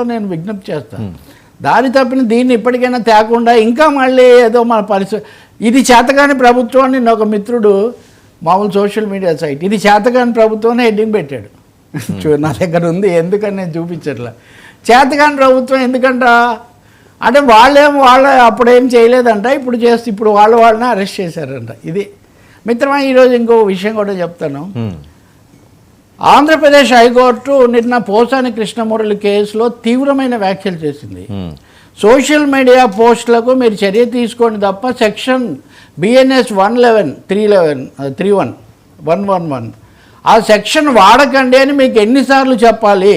నేను విజ్ఞప్తి చేస్తాను దారి తప్పిన దీన్ని ఇప్పటికైనా తేకుండా ఇంకా మళ్ళీ ఏదో మన పరిస్థితి ఇది చేతకాని ప్రభుత్వం అని ఒక మిత్రుడు మామూలు సోషల్ మీడియా సైట్ ఇది చేతకాని ప్రభుత్వం అని హెడ్డింగ్ పెట్టాడు. చూ నా దగ్గర ఉంది ఎందుకని నేను చూపించట్లా. చేతకాని ప్రభుత్వం ఎందుకంట? అంటే వాళ్ళేం వాళ్ళ అప్పుడేం చేయలేదంట ఇప్పుడు చేస్తే ఇప్పుడు వాళ్ళ వాళ్ళని అరెస్ట్ చేశారంట. ఇది మిత్రమా ఈరోజు ఇంకో విషయం కూడా చెప్తాను. ఆంధ్రప్రదేశ్ హైకోర్టు నిన్న పోసాని కృష్ణమురళి కేసులో తీవ్రమైన వ్యాఖ్యలు చేసింది. ఉమ్. సోషల్ మీడియా పోస్టులకు మీరు చర్య తీసుకోండి తప్ప section BNS one eleven three eleven three one one one one ఆ సెక్షన్ వాడకండి అని మీకు ఎన్నిసార్లు చెప్పాలి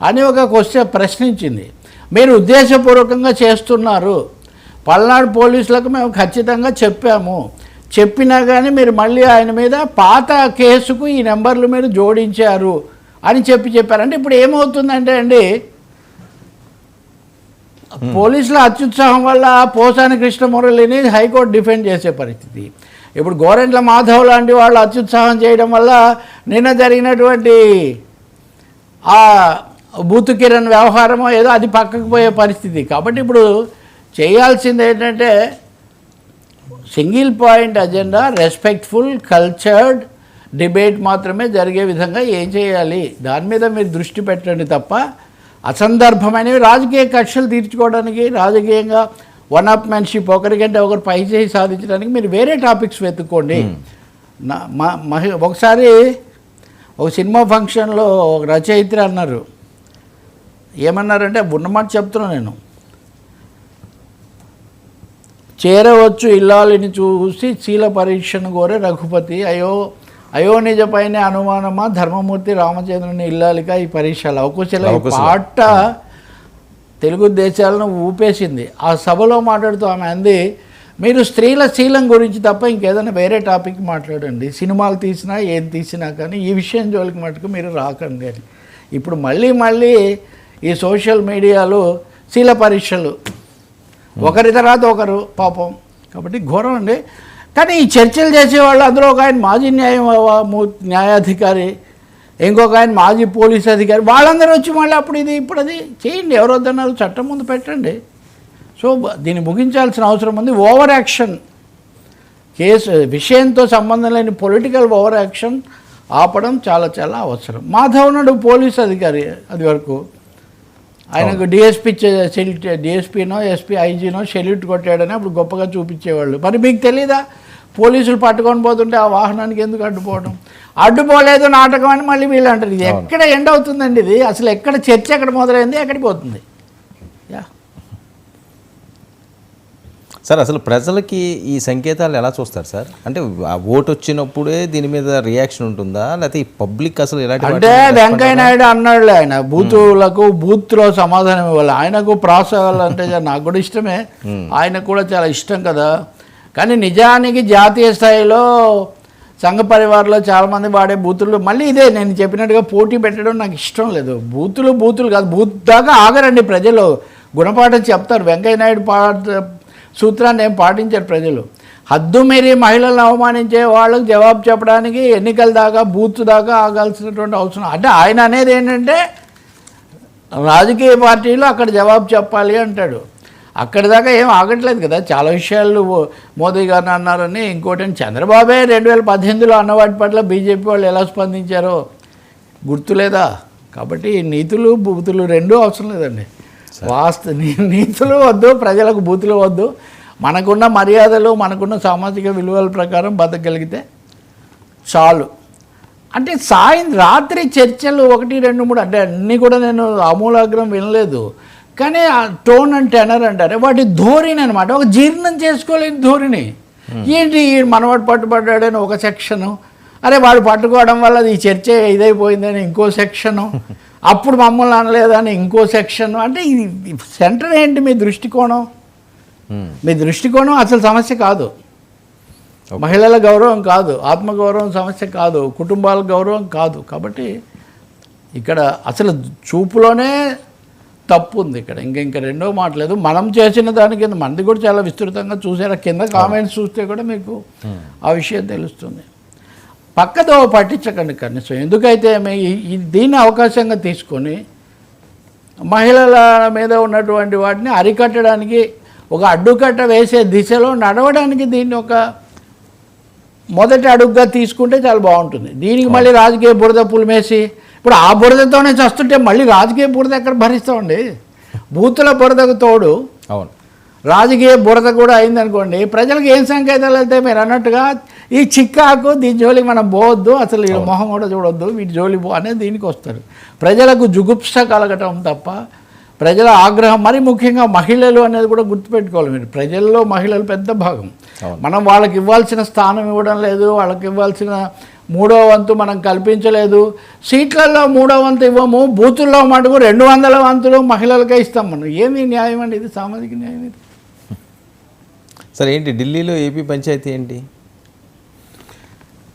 అని ఒక క్వశ్చన్ ప్రశ్నించింది. మీరు ఉద్దేశపూర్వకంగా చేస్తున్నారు. పల్నాడు పోలీసులకు మేము ఖచ్చితంగా చెప్పాము. చెప్పినా కానీ మీరు మళ్ళీ ఆయన మీద పాత కేసుకు ఈ నెంబర్లు మీరు జోడించారు అని చెప్పి చెప్పారు. అంటే ఇప్పుడు ఏమవుతుందంటే అండి పోలీసుల అత్యుత్సాహం వల్ల పోసాని కృష్ణమురళిని హైకోర్టు డిఫెండ్ చేసే పరిస్థితి. ఇప్పుడు గోరెంట్ల మాధవ్ లాంటి వాళ్ళు అత్యుత్సాహం చేయడం వల్ల నిన్న జరిగినటువంటి ఆ బూతు కిరణ్ వ్యవహారమో ఏదో అది పక్కకు పోయే పరిస్థితి. కాబట్టి ఇప్పుడు చేయాల్సింది ఏంటంటే single point agenda respectful cultured debate మాత్రమే జరిగే విధంగా ఏం చేయాలి? దాని మీద మీరు దృష్టి పెట్టండి తప్ప అసందర్భమైనవి. రాజకీయ కక్షలు తీర్చుకోవడానికి రాజకీయంగా వన్ అప్ మెన్షిప్ ఒకరికంటే ఒకరు పై చేయి సాధించడానికి మీరు వేరే టాపిక్స్ వెతుక్కోండి. మహి ఒకసారి ఒక సినిమా ఫంక్షన్లో ఒక రచయిత్రి అన్నారు. ఏమన్నారంటే ఉన్నమాట చెప్తున్నా నేను. చేరవచ్చు ఇల్లాలిని చూసి శీల పరీక్షను కోరే రఘుపతి. అయో అయోనిజపైన అనుమానమా? ధర్మమూర్తి రామచంద్రుని ఇల్లాలిక ఈ పరీక్ష లవకుశల. పాట తెలుగు దేశాలను ఊపేసింది. ఆ సభలో మాట్లాడుతూ ఆమె అంది మీరు స్త్రీల శీలం గురించి తప్ప ఇంకేదైనా వేరే టాపిక్ మాట్లాడండి. సినిమాలు తీసినా ఏం తీసినా కానీ ఈ విషయం జోలికి మటుకు మీరు రాకండి అని. ఇప్పుడు మళ్ళీ మళ్ళీ ఈ సోషల్ మీడియాలో శీల పరీక్షలు ఒకరి తర్వాత ఒకరు పాపం. కాబట్టి ఘోరం అండి. కానీ ఈ చర్చలు చేసేవాళ్ళు అందులో ఒక ఆయన మాజీ న్యాయ న్యాయాధికారి ఇంకొక ఆయన మాజీ పోలీస్ అధికారి. వాళ్ళందరూ వచ్చి మళ్ళీ అప్పుడు ఇది ఇప్పుడు అది చేయండి. ఎవరు వద్దన్నారు? చట్టం ముందు పెట్టండి. సో దీన్ని ముగించాల్సిన అవసరం ఉంది. Over action. కేసు విషయంతో సంబంధం లేని పొలిటికల్ ఓవర్ యాక్షన్ ఆపడం చాలా చాలా అవసరం. మాధవనుడు పోలీస్ అధికారి అది వరకు ఆయనకు డిఎస్పీ సెల్యూట్ డిఎస్పీనో ఎస్పీ ఐజీనో సెల్యూట్ కొట్టాడని అప్పుడు గొప్పగా చూపించేవాళ్ళు. మరి మీకు తెలీదా? పోలీసులు పట్టుకొని పోతుంటే ఆ వాహనానికి ఎందుకు అడ్డుపోవడం? అడ్డుపోలేదు నాటకం అని మళ్ళీ వీళ్ళు అంటారు ఇది ఎక్కడ ఎండ్ అవుతుందండి ఇది? అసలు ఎక్కడ చర్చ ఎక్కడ మొదలైంది? ఎక్కడికి పోతుంది? యా. సార్ అసలు ప్రజలకి ఈ సంకేతాలు ఎలా చూస్తారు సార్? అంటే ఆ ఓటు వచ్చినప్పుడే దీని మీద రియాక్షన్ ఉంటుందా? లేకపోతే ఈ పబ్లిక్ అసలు ఎలాంటి అంటే వెంకయ్య నాయుడు అన్నాడులే ఆయన బూతులకు బూత్లో సమాధానం ఇవ్వాలి. ఆయనకు ప్రాస అంటే నాకు కూడా ఇష్టమే. ఆయనకు కూడా చాలా ఇష్టం కదా. కానీ నిజానికి జాతీయ స్థాయిలో సంఘ పరివారంలో చాలామంది వాడే బూతులు మళ్ళీ ఇదే నేను చెప్పినట్టుగా పోటీ పెట్టడం నాకు ఇష్టం లేదు. బూతులు బూతులు కాదు బూత్ దాకా ఆగరండి ప్రజలు. గుణపాఠం చెప్తారు. వెంకయ్య నాయుడు పా సూత్రాన్ని ఏం పాటించారు ప్రజలు. హద్దు మీరి మహిళలను అవమానించే వాళ్ళకి జవాబు చెప్పడానికి ఎన్నికల దాకా బూత్ దాకా ఆగాల్సినటువంటి అవసరం అంటే ఆయన అనేది ఏంటంటే రాజకీయ పార్టీలు అక్కడ జవాబు చెప్పాలి అంటాడు. అక్కడి దాకా ఏం ఆగట్లేదు కదా. చాలా విషయాలు మోదీ గారిని అన్నారని ఇంకోటి చంద్రబాబే రెండు వేల పద్దెనిమిదిలో అన్నవాటి పట్ల బీజేపీ వాళ్ళు ఎలా స్పందించారో గుర్తులేదా? కాబట్టి నీతులు బూతులు రెండూ అవసరం లేదండి. వాస్తు నీతులు వద్దు ప్రజలకు బూతులు వద్దు. మనకున్న మర్యాదలు మనకున్న సామాజిక విలువల ప్రకారం బతకగలిగితే చాలు. అంటే సాయం రాత్రి చర్చలు ఒకటి రెండు మూడు అంటే అన్నీ కూడా నేను ఆమూలాగ్రం వినలేదు. కానీ ఆ టోన్ అండ్ టెనర్ అంటారే వాటి ధోరణి అనమాట ఒక జీర్ణం చేసుకోలేని ధోరణి ఏంటి ఈ మనవాడు పట్టుబడ్డాడని ఒక సెక్షను? అరే వాడు పట్టుకోవడం వల్ల ఈ చర్చ ఇదైపోయిందని ఇంకో సెక్షను? అప్పుడు మమ్మల్ని అనలేదని ఇంకో సెక్షన్ అంటే ఇది సెంటర్ ఏంటి మీ దృష్టికోణం? ఉమ్. మీ దృష్టికోణం అసలు సమస్య కాదు. మహిళల గౌరవం కాదు ఆత్మగౌరవం సమస్య కాదు కుటుంబాల గౌరవం కాదు. కాబట్టి ఇక్కడ అసలు చూపులోనే తప్పు ఉంది ఇక్కడ. ఇంక ఇంకా రెండో మాట లేదు. మనం చేసిన దాని కింద మనది కూడా చాలా విస్తృతంగా చూసారు కింద కామెంట్స్ చూస్తే కూడా మీకు ఆ విషయం తెలుస్తుంది. పక్కదో పట్టించకండి కనీసం. ఎందుకైతే దీన్ని అవకాశంగా తీసుకొని మహిళల మీద ఉన్నటువంటి వాటిని అరికట్టడానికి ఒక అడ్డుకట్ట వేసే దిశలో నడవడానికి దీన్ని ఒక మొదటి అడుగుగా తీసుకుంటే చాలా బాగుంటుంది. దీనికి మళ్ళీ రాజకీయ బురద పులిమేసి ఇప్పుడు ఆ బురదతోనే చస్తుంటే మళ్ళీ రాజకీయ బురద ఎక్కడ భరిస్తామండి? బూతుల బురదకు తోడు అవును. రాజకీయ బురద కూడా అయిందనుకోండి ప్రజలకు ఏం సంకేతాలు అయితే మీరు అన్నట్టుగా ఈ చిక్కాకు దీని జోలికి మనం పోవద్దు అసలు ఈ మొహం కూడా చూడొద్దు వీటి జోలి పో అనేది దీనికి వస్తారు. ప్రజలకు జుగుప్స కలగటం తప్ప ప్రజల ఆగ్రహం మరి ముఖ్యంగా మహిళలు అనేది కూడా గుర్తుపెట్టుకోవాలి మీరు. ప్రజల్లో మహిళలు పెద్ద భాగం. మనం వాళ్ళకి ఇవ్వాల్సిన స్థానం ఇవ్వడం లేదు వాళ్ళకి ఇవ్వాల్సిన మూడో వంతు మనం కల్పించలేదు. సీట్లలో మూడో వంతు ఇవ్వము బూతుల్లో మటుకు రెండు వందల వంతులు మహిళలకే ఇస్తాం మనం. ఏమి న్యాయం అండి ఇది? సామాజిక న్యాయం ఇది? సరే ఏంటి ఢిల్లీలో ఏపీ పంచాయతీ ఏంటి?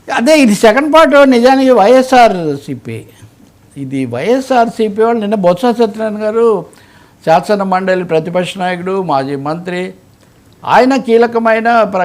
అదే ఇది సెకండ్ పార్ట్ నిజానికి వైఎస్ఆర్ సిపి ఇది వైఎస్ఆర్ సిపి వాళ్ళు నిన్న బొత్స సత్యనారాయణ గారు శాసన మండలి ప్రతిపక్ష నాయకుడు మాజీ మంత్రి. ఆయన కీలకమైన ప్రగ